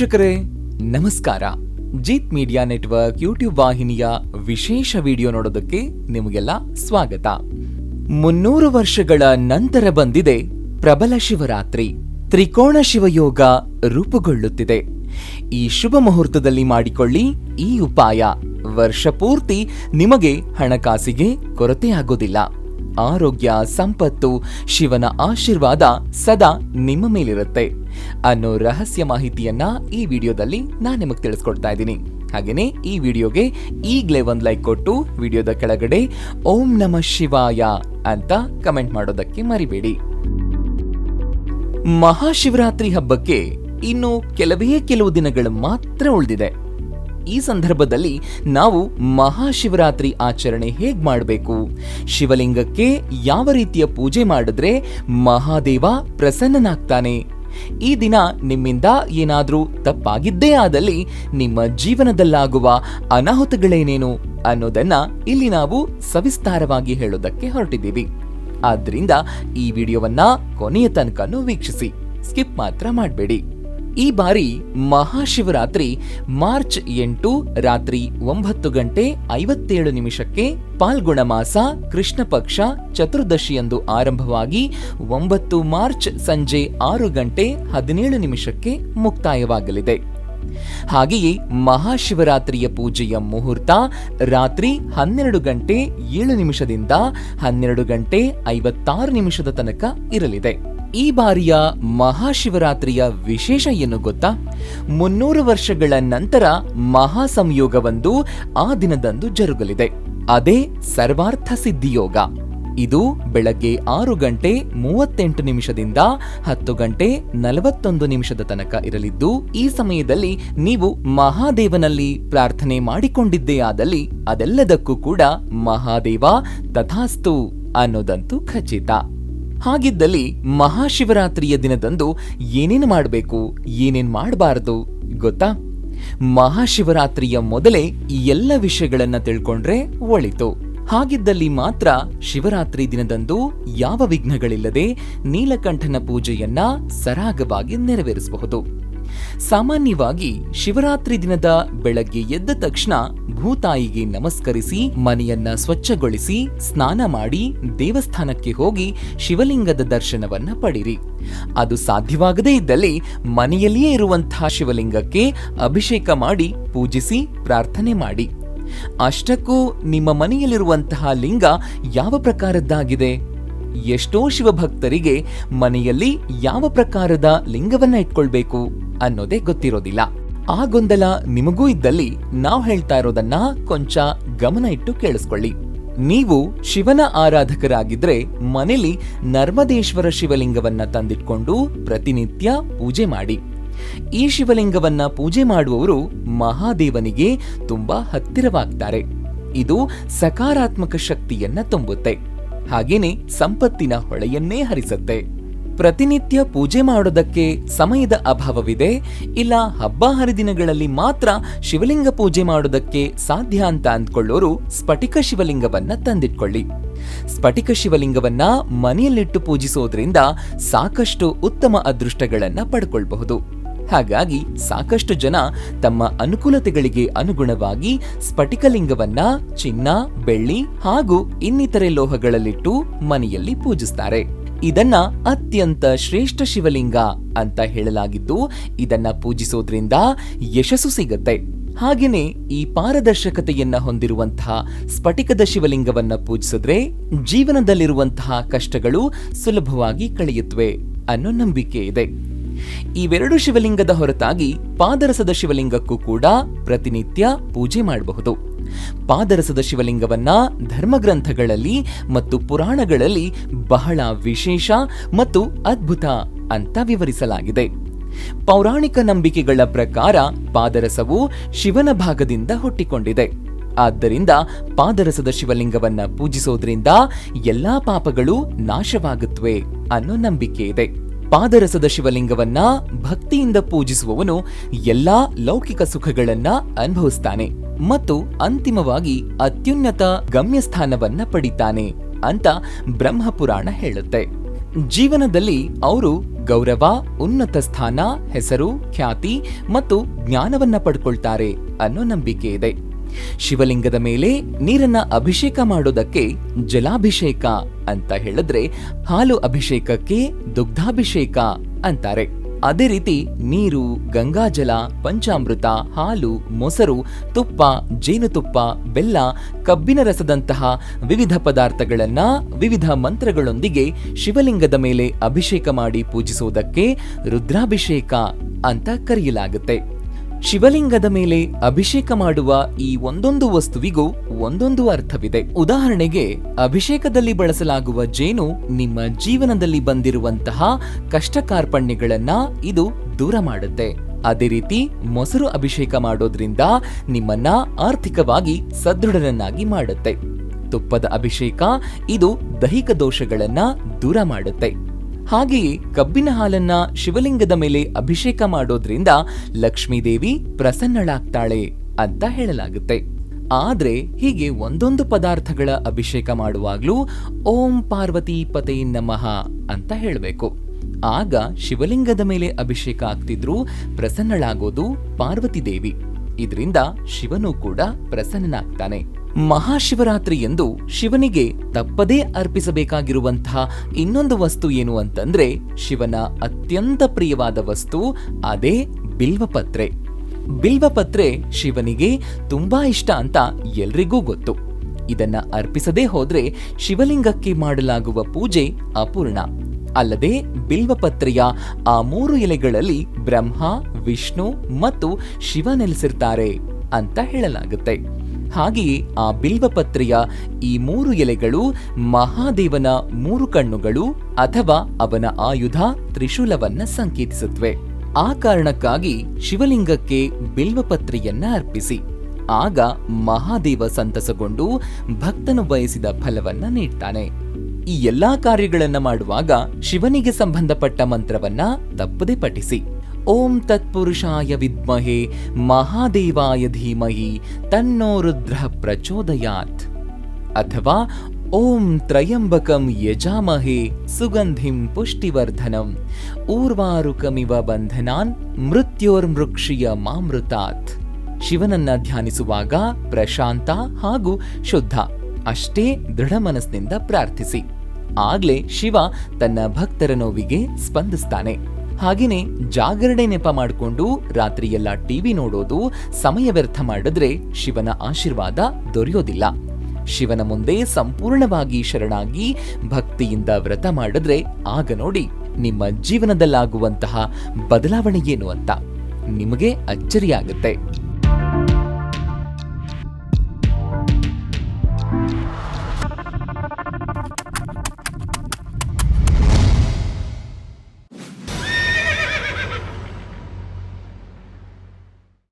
ವೀಕ್ಷಕರೇ, ನಮಸ್ಕಾರ. Jeet media network YouTube ವಾಹಿನಿಯ ವಿಶೇಷ ವಿಡಿಯೋ ನೋಡೋದಕ್ಕೆ ನಿಮಗೆಲ್ಲ ಸ್ವಾಗತ. ಮುನ್ನೂರು ವರ್ಷಗಳ ನಂತರ ಬಂದಿದೆ ಪ್ರಬಲ ಶಿವರಾತ್ರಿ. ತ್ರಿಕೋಣ ಶಿವಯೋಗ ರೂಪುಗೊಳ್ಳುತ್ತಿದೆ. ಈ ಶುಭ ಮುಹೂರ್ತದಲ್ಲಿ ಮಾಡಿಕೊಳ್ಳಿ ಈ ಉಪಾಯ. ವರ್ಷ ಪೂರ್ತಿ ನಿಮಗೆ ಹಣಕಾಸಿಗೆ ಕೊರತೆಯಾಗೋದಿಲ್ಲ ಆರೋಗ್ಯ, ಸಂಪತ್ತು, ಶಿವನ ಆಶೀರ್ವಾದ ಸದಾ ನಿಮ್ಮ ಮೇಲಿರುತ್ತೆ ಅನ್ನೋ ರಹಸ್ಯ ಮಾಹಿತಿಯನ್ನ ಈ ವಿಡಿಯೋದಲ್ಲಿ ನಾನು ನಿಮಗೆ ತಿಳಿಸ್ಕೊಡ್ತಾ ಇದ್ದೀನಿ. ಹಾಗೇನೆ ಈ ವಿಡಿಯೋಗೆ ಈಗಲೇ ಒಂದು ಲೈಕ್ ಕೊಟ್ಟು ವಿಡಿಯೋದ ಕೆಳಗಡೆ ಓಂ ನಮ ಶಿವಾಯ ಅಂತ ಕಮೆಂಟ್ ಮಾಡೋದಕ್ಕೆ ಮರಿಬೇಡಿ. ಮಹಾಶಿವರಾತ್ರಿ ಹಬ್ಬಕ್ಕೆ ಇನ್ನು ಕೆಲವೇ ಕೆಲವು ದಿನಗಳು ಮಾತ್ರ ಉಳಿದಿದೆ. ಈ ಸಂದರ್ಭದಲ್ಲಿ ನಾವು ಮಹಾಶಿವರಾತ್ರಿ ಆಚರಣೆ ಹೇಗೆ ಮಾಡಬೇಕು? ಶಿವಲಿಂಗಕ್ಕೆ ಯಾವ ರೀತಿಯ ಪೂಜೆ ಮಾಡಿದ್ರೆ ಮಹಾದೇವ ಪ್ರಸನ್ನನಾಗ್ತಾನೆ? ಈ ದಿನ ನಿಮ್ಮಿಂದ ಏನಾದರೂ ತಪ್ಪಾಗಿದ್ದೇ ಆದಲ್ಲಿ ನಿಮ್ಮ ಜೀವನದಲ್ಲಾಗುವ ಅನಾಹುತಗಳೇನೇನು ಅನ್ನೋದನ್ನ ಇಲ್ಲಿ ನಾವು ಸವಿಸ್ತಾರವಾಗಿ ಹೇಳೋದಕ್ಕೆ ಹೊರಟಿದ್ದೀವಿ. ಆದ್ದರಿಂದ ಈ ವಿಡಿಯೋವನ್ನ ಕೊನೆಯ ತನಕನೂ ವೀಕ್ಷಿಸಿ. ಸ್ಕಿಪ್ ಮಾತ್ರ ಮಾಡಬೇಡಿ. ಈ ಬಾರಿ ಮಹಾಶಿವರಾತ್ರಿ ಮಾರ್ಚ್ ಎಂಟು ರಾತ್ರಿ ಒಂಬತ್ತು ಗಂಟೆ ಐವತ್ತೇಳು ನಿಮಿಷಕ್ಕೆ ಪಾಲ್ಗುಣ ಮಾಸ ಕೃಷ್ಣ ಪಕ್ಷ ಚತುರ್ದಶಿಯಂದು ಆರಂಭವಾಗಿ ಒಂಬತ್ತು ಮಾರ್ಚ್ ಸಂಜೆ ಆರು ಗಂಟೆ ಹದಿನೇಳು ನಿಮಿಷಕ್ಕೆ ಮುಕ್ತಾಯವಾಗಲಿದೆ. ಹಾಗೆಯೇ ಮಹಾಶಿವರಾತ್ರಿಯ ಪೂಜೆಯ ಮುಹೂರ್ತ ರಾತ್ರಿ ಹನ್ನೆರಡು ಗಂಟೆ ಏಳು ನಿಮಿಷದಿಂದ ಹನ್ನೆರಡು ಗಂಟೆ ಐವತ್ತಾರು ನಿಮಿಷದ ತನಕ ಇರಲಿದೆ. ಈ ಬಾರಿಯ ಮಹಾಶಿವರಾತ್ರಿಯ ವಿಶೇಷ ಏನು ಗೊತ್ತಾ? ಮುನ್ನೂರು ವರ್ಷಗಳ ನಂತರ ಮಹಾಸಂಯೋಗವೊಂದು ಆ ದಿನದಂದು ಜರುಗಲಿದೆ. ಅದೇ ಸರ್ವಾರ್ಥ ಸಿದ್ಧಿಯೋಗ. ಇದು ಬೆಳಗ್ಗೆ ಆರು ಗಂಟೆ ಮೂವತ್ತೆಂಟು ನಿಮಿಷದಿಂದ ಹತ್ತು ಗಂಟೆ ನಲವತ್ತೊಂದು ನಿಮಿಷದ ತನಕ ಇರಲಿದ್ದು, ಈ ಸಮಯದಲ್ಲಿ ನೀವು ಮಹಾದೇವನಲ್ಲಿ ಪ್ರಾರ್ಥನೆ ಮಾಡಿಕೊಂಡಿದ್ದೇ ಆದಲ್ಲಿ ಅದೆಲ್ಲದಕ್ಕೂ ಕೂಡ ಮಹಾದೇವ ತಥಾಸ್ತು ಅನ್ನೋದಂತೂ ಖಚಿತ. ಹಾಗಿದ್ದಲ್ಲಿ ಮಹಾಶಿವರಾತ್ರಿಯ ದಿನದಂದು ಏನೇನು ಮಾಡಬೇಕು, ಏನೇನು ಮಾಡಬಾರದು, ಗೊತ್ತಾ? ಮಹಾಶಿವರಾತ್ರಿಯ ಮೊದಲೇ ಎಲ್ಲ ವಿಷಯಗಳನ್ನ ತಿಳ್ಕೊಂಡ್ರೆ ಒಳಿತು. ಹಾಗಿದ್ದಲ್ಲಿ ಮಾತ್ರ ಶಿವರಾತ್ರಿ ದಿನದಂದು ಯಾವ ವಿಘ್ನಗಳಿಲ್ಲದೆ ನೀಲಕಂಠನ ಪೂಜೆಯನ್ನ ಸರಾಗವಾಗಿ ನೆರವೇರಿಸಬಹುದು. ಸಾಮಾನ್ಯವಾಗಿ ಶಿವರಾತ್ರಿ ದಿನದ ಬೆಳಗ್ಗೆ ಎದ್ದ ತಕ್ಷಣ ಭೂತಾಯಿಗೆ ನಮಸ್ಕರಿಸಿ, ಮನೆಯನ್ನ ಸ್ವಚ್ಛಗೊಳಿಸಿ, ಸ್ನಾನ ಮಾಡಿ ದೇವಸ್ಥಾನಕ್ಕೆ ಹೋಗಿ ಶಿವಲಿಂಗದ ದರ್ಶನವನ್ನ ಪಡಿರಿ. ಅದು ಸಾಧ್ಯವಾಗದೇ ಇದ್ದಲ್ಲಿ ಮನೆಯಲ್ಲಿಯೇ ಇರುವಂತಹ ಶಿವಲಿಂಗಕ್ಕೆ ಅಭಿಷೇಕ ಮಾಡಿ ಪೂಜಿಸಿ ಪ್ರಾರ್ಥನೆ ಮಾಡಿ. ಅಷ್ಟಕ್ಕೂ ನಿಮ್ಮ ಮನೆಯಲ್ಲಿರುವಂತಹ ಲಿಂಗ ಯಾವ ಪ್ರಕಾರದ್ದಾಗಿದೆ? ಎಷ್ಟೋ ಶಿವಭಕ್ತರಿಗೆ ಮನೆಯಲ್ಲಿ ಯಾವ ಪ್ರಕಾರದ ಲಿಂಗವನ್ನ ಇಟ್ಕೊಳ್ಬೇಕು? ಅನ್ನೋದೇ ಗೊತ್ತಿರೋದಿಲ್ಲ. ಆ ಗೊಂದಲ ನಿಮಗೂ ಇದ್ದಲ್ಲಿ ನಾವು ಹೇಳ್ತಾ ಇರೋದನ್ನ ಕೊಂಚ ಗಮನ ಇಟ್ಟು ಕೇಳಿಸ್ಕೊಳ್ಳಿ. ನೀವು ಶಿವನ ಆರಾಧಕರಾಗಿದ್ರೆ ಮನೇಲಿ ನರ್ಮದೇಶ್ವರ ಶಿವಲಿಂಗವನ್ನ ತಂದಿಟ್ಕೊಂಡು ಪ್ರತಿನಿತ್ಯ ಪೂಜೆ ಮಾಡಿ. ಈ ಶಿವಲಿಂಗವನ್ನ ಪೂಜೆ ಮಾಡುವವರು ಮಹಾದೇವನಿಗೆ ತುಂಬಾ ಹತ್ತಿರವಾಗ್ತಾರೆ. ಇದು ಸಕಾರಾತ್ಮಕ ಶಕ್ತಿಯನ್ನ ತುಂಬುತ್ತೆ. ಹಾಗೇನೆ ಸಂಪತ್ತಿನ ಹೊಳೆಯನ್ನೇ ಹರಿಸುತ್ತೆ. ಪ್ರತಿನಿತ್ಯ ಪೂಜೆ ಮಾಡೋದಕ್ಕೆ ಸಮಯದ ಅಭಾವವಿದೆ. ಇಲ್ಲ ಹಬ್ಬ ಹರಿದಿನಗಳಲ್ಲಿ ಮಾತ್ರ ಶಿವಲಿಂಗ ಪೂಜೆ ಮಾಡೋದಕ್ಕೆ ಸಾಧ್ಯ ಅಂತ ಅಂದ್ಕೊಳ್ಳೋರು ಸ್ಫಟಿಕ ಶಿವಲಿಂಗವನ್ನ ತಂದಿಟ್ಕೊಳ್ಳಿ. ಸ್ಫಟಿಕ ಶಿವಲಿಂಗವನ್ನ ಮನೆಯಲ್ಲಿಟ್ಟು ಪೂಜಿಸೋದ್ರಿಂದ ಸಾಕಷ್ಟು ಉತ್ತಮ ಅದೃಷ್ಟಗಳನ್ನ ಪಡ್ಕೊಳ್ಬಹುದು. ಹಾಗಾಗಿ ಸಾಕಷ್ಟು ಜನ ತಮ್ಮ ಅನುಕೂಲತೆಗಳಿಗೆ ಅನುಗುಣವಾಗಿ ಸ್ಫಟಿಕಲಿಂಗವನ್ನ ಚಿನ್ನ, ಬೆಳ್ಳಿ ಹಾಗೂ ಇನ್ನಿತರೆ ಲೋಹಗಳಲ್ಲಿಟ್ಟು ಮನೆಯಲ್ಲಿ ಪೂಜಿಸ್ತಾರೆ. ಇದನ್ನ ಅತ್ಯಂತ ಶ್ರೇಷ್ಠ ಶಿವಲಿಂಗ ಅಂತ ಹೇಳಲಾಗಿದ್ದು, ಇದನ್ನ ಪೂಜಿಸೋದ್ರಿಂದ ಯಶಸ್ಸು ಸಿಗತ್ತೆ. ಹಾಗೆಯೇ ಈ ಪಾರದರ್ಶಕತೆಯನ್ನ ಹೊಂದಿರುವಂತಹ ಸ್ಫಟಿಕದ ಶಿವಲಿಂಗವನ್ನ ಪೂಜಿಸಿದ್ರೆ ಜೀವನದಲ್ಲಿರುವಂತಹ ಕಷ್ಟಗಳು ಸುಲಭವಾಗಿ ಕಳೆಯುತ್ತವೆ ಅನ್ನೋ ನಂಬಿಕೆ ಇದೆ. ಇವೆರಡು ಶಿವಲಿಂಗದ ಹೊರತಾಗಿ ಪಾದರಸದ ಶಿವಲಿಂಗಕ್ಕೂ ಕೂಡ ಪ್ರತಿನಿತ್ಯ ಪೂಜೆ ಮಾಡಬಹುದು. ಪಾದರಸದ ಶಿವಲಿಂಗವನ್ನ ಧರ್ಮಗ್ರಂಥಗಳಲ್ಲಿ ಮತ್ತು ಪುರಾಣಗಳಲ್ಲಿ ಬಹಳ ವಿಶೇಷ ಮತ್ತು ಅದ್ಭುತ ಅಂತ ವಿವರಿಸಲಾಗಿದೆ. ಪೌರಾಣಿಕ ನಂಬಿಕೆಗಳ ಪ್ರಕಾರ ಪಾದರಸವು ಶಿವನ ಭಾಗದಿಂದ ಹುಟ್ಟಿಕೊಂಡಿದೆ. ಆದ್ದರಿಂದ ಪಾದರಸದ ಶಿವಲಿಂಗವನ್ನ ಪೂಜಿಸೋದ್ರಿಂದ ಎಲ್ಲಾ ಪಾಪಗಳು ನಾಶವಾಗುತ್ತವೆ ಅನ್ನೋ ನಂಬಿಕೆ ಇದೆ. ಪಾದರಸದ ಶಿವಲಿಂಗವನ್ನ ಭಕ್ತಿಯಿಂದ ಪೂಜಿಸುವವನು ಎಲ್ಲಾ ಲೌಕಿಕ ಸುಖಗಳನ್ನ ಅನುಭವಿಸ್ತಾನೆ. ಮತ್ತು ಅಂತಿಮವಾಗಿ ಅತ್ಯುನ್ನತ ಗಮ್ಯಸ್ಥಾನವನ್ನ ಪಡಿತಾನೆ ಅಂತ ಬ್ರಹ್ಮಪುರಾಣ ಹೇಳುತ್ತೆ. ಜೀವನದಲ್ಲಿ ಅವರು ಗೌರವ, ಉನ್ನತ ಸ್ಥಾನ, ಹೆಸರು, ಖ್ಯಾತಿ ಮತ್ತು ಜ್ಞಾನವನ್ನ ಪಡ್ಕೊಳ್ತಾರೆ ಅನ್ನೋ ನಂಬಿಕೆ ಇದೆ. ಶಿವಲಿಂಗದ ಮೇಲೆ ನೀರನ್ನ ಅಭಿಷೇಕ ಮಾಡೋದಕ್ಕೆ ಜಲಾಭಿಷೇಕ ಅಂತ ಹೇಳಿದ್ರೆ ಹಾಲು ಅಭಿಷೇಕಕ್ಕೆ ದುಗ್ಧಾಭಿಷೇಕ ಅಂತಾರೆ. ಅದೇ ರೀತಿ ನೀರು ಗಂಗಾಜಲ ಪಂಚಾಮೃತ, ಹಾಲು, ಮೊಸರು, ತುಪ್ಪ, ಜೇನುತುಪ್ಪ, ಬೆಲ್ಲ, ಕಬ್ಬಿನ ರಸದಂತಹ ವಿವಿಧ ಪದಾರ್ಥಗಳನ್ನ ವಿವಿಧ ಮಂತ್ರಗಳೊಂದಿಗೆ ಶಿವಲಿಂಗದ ಮೇಲೆ ಅಭಿಷೇಕ ಮಾಡಿ ಪೂಜಿಸುವುದಕ್ಕೆ ರುದ್ರಾಭಿಷೇಕ ಅಂತ ಕರೆಯಲಾಗುತ್ತೆ. ಶಿವಲಿಂಗದ ಮೇಲೆ ಅಭಿಷೇಕ ಮಾಡುವ ಈ ಒಂದೊಂದು ವಸ್ತುವಿಗೂ ಒಂದೊಂದು ಅರ್ಥವಿದೆ. ಉದಾಹರಣೆಗೆ, ಅಭಿಷೇಕದಲ್ಲಿ ಬಳಸಲಾಗುವ ಜೇನು ನಿಮ್ಮ ಜೀವನದಲ್ಲಿ ಬಂದಿರುವಂತಹ ಕಷ್ಟ ಕಾರ್ಪಣ್ಯಗಳನ್ನ ಇದು ದೂರ ಮಾಡುತ್ತೆ. ಅದೇ ರೀತಿ, ಮೊಸರು ಅಭಿಷೇಕ ಮಾಡೋದ್ರಿಂದ ನಿಮ್ಮನ್ನ ಆರ್ಥಿಕವಾಗಿ ಸದೃಢರನ್ನಾಗಿ ಮಾಡುತ್ತೆ. ತುಪ್ಪದ ಅಭಿಷೇಕ ಇದು ದೈಹಿಕ ದೋಷಗಳನ್ನ ದೂರ ಮಾಡುತ್ತೆ. ಹಾಗೆಯೇ ಕಬ್ಬಿನ ಹಾಲನ್ನ ಶಿವಲಿಂಗದ ಮೇಲೆ ಅಭಿಷೇಕ ಮಾಡೋದ್ರಿಂದ ಲಕ್ಷ್ಮೀದೇವಿ ಪ್ರಸನ್ನಳಾಗ್ತಾಳೆ ಅಂತ ಹೇಳಲಾಗುತ್ತೆ. ಆದ್ರೆ ಹೀಗೆ ಒಂದೊಂದು ಪದಾರ್ಥಗಳ ಅಭಿಷೇಕ ಮಾಡುವಾಗ್ಲೂ ಓಂ ಪಾರ್ವತಿ ಪತೆ ನಮಃ ಅಂತ ಹೇಳಬೇಕು. ಆಗ ಶಿವಲಿಂಗದ ಮೇಲೆ ಅಭಿಷೇಕ ಆಗ್ತಿದ್ರು ಪ್ರಸನ್ನಳಾಗೋದು ಪಾರ್ವತಿ ದೇವಿ ಇದರಿಂದ ಶಿವನು ಕೂಡ ಪ್ರಸನ್ನನಾಗ್ತಾನೆ. ಮಹಾಶಿವರಾತ್ರಿ ಎಂದು ಶಿವನಿಗೆ ತಪ್ಪದೇ ಅರ್ಪಿಸಬೇಕಾಗಿರುವಂತಹ ಇನ್ನೊಂದು ವಸ್ತು ಏನು ಅಂತಂದ್ರೆ ಶಿವನ ಅತ್ಯಂತ ಪ್ರಿಯವಾದ ವಸ್ತು, ಅದೇ ಬಿಲ್ವಪತ್ರೆ. ಬಿಲ್ವಪತ್ರೆ ಶಿವನಿಗೆ ತುಂಬಾ ಇಷ್ಟ ಅಂತ ಎಲ್ರಿಗೂ ಗೊತ್ತು. ಇದನ್ನ ಅರ್ಪಿಸದೇ ಹೋದ್ರೆ ಶಿವಲಿಂಗಕ್ಕೆ ಮಾಡಲಾಗುವ ಪೂಜೆ ಅಪೂರ್ಣ. ಅಲ್ಲದೆ ಬಿಲ್ವಪತ್ರೆಯ ಆ ಮೂರು ಎಲೆಗಳಲ್ಲಿ ಬ್ರಹ್ಮ, ವಿಷ್ಣು ಮತ್ತು ಶಿವ ನೆಲೆಸಿರ್ತಾರೆ ಅಂತ ಹೇಳಲಾಗುತ್ತೆ. ಹಾಗೆಯೇ ಆ ಬಿಲ್ವಪತ್ರೆಯ ಈ ಮೂರು ಎಲೆಗಳು ಮಹಾದೇವನ ಮೂರು ಕಣ್ಣುಗಳು ಅಥವಾ ಅವನ ಆಯುಧ ತ್ರಿಶೂಲವನ್ನ ಸಂಕೇತಿಸುತ್ತವೆ. ಆ ಕಾರಣಕ್ಕಾಗಿ ಶಿವಲಿಂಗಕ್ಕೆ ಬಿಲ್ವಪತ್ರೆಯನ್ನ ಅರ್ಪಿಸಿ. ಆಗ ಮಹಾದೇವ ಸಂತಸಗೊಂಡು ಭಕ್ತನು ಬಯಸಿದ ಫಲವನ್ನ ನೀಡ್ತಾನೆ. ಈ ಎಲ್ಲಾ ಕಾರ್ಯಗಳನ್ನ ಮಾಡುವಾಗ ಶಿವನಿಗೆ ಸಂಬಂಧಪಟ್ಟ ಮಂತ್ರವನ್ನ ತಪ್ಪದೆ ಪಠಿಸಿ. ಓಂ ತತ್ಪುರುಷಾಯ ವಿದ್ಮಹೆ ಮಹಾದೇವಾಯ ಧೀಮಹಿ ತನ್ನೋ ರುದ್ರ ಪ್ರಚೋದಯಾತ್. ಅಥವಾ ಓಂ ತ್ರಯಂಬಕಂ ಯಜಾಮಹೆ ಸುಗಂಧಿಂ ಪುಷ್ಟಿವರ್ಧನಂ ಊರ್ವಾರುಕಮಿವ ಬಂಧನಾನ್ ಮೃತ್ಯೋರ್ಮೃಕ್ಷಿಯ ಮಾಮೃತಾತ್. ಶಿವನನ್ನ ಧ್ಯಾನಿಸುವಾಗ ಪ್ರಶಾಂತ ಹಾಗೂ ಶುದ್ಧ ಅಷ್ಟೇ ದೃಢ ಮನಸ್ಸಿನಿಂದ ಪ್ರಾರ್ಥಿಸಿ. ಆಗ್ಲೇ ಶಿವ ತನ್ನ ಭಕ್ತರ ನೋವಿಗೆ ಸ್ಪಂದಿಸ್ತಾನೆ. ಹಾಗೇನೆ ಜಾಗರಣೆ ನೆಪ ಮಾಡಿಕೊಂಡು ರಾತ್ರಿಯೆಲ್ಲ ಟಿವಿ ನೋಡೋದು, ಸಮಯ ವ್ಯರ್ಥ ಮಾಡಿದ್ರೆ ಶಿವನ ಆಶೀರ್ವಾದ ದೊರೆಯೋದಿಲ್ಲ. ಶಿವನ ಮುಂದೆ ಸಂಪೂರ್ಣವಾಗಿ ಶರಣಾಗಿ ಭಕ್ತಿಯಿಂದ ವ್ರತ ಮಾಡಿದ್ರೆ ಆಗ ನೋಡಿ ನಿಮ್ಮ ಜೀವನದಲ್ಲಾಗುವಂತಹ ಬದಲಾವಣೆ ಏನು ಅಂತ. ನಿಮಗೆ ಅಚ್ಚರಿಯಾಗುತ್ತೆ.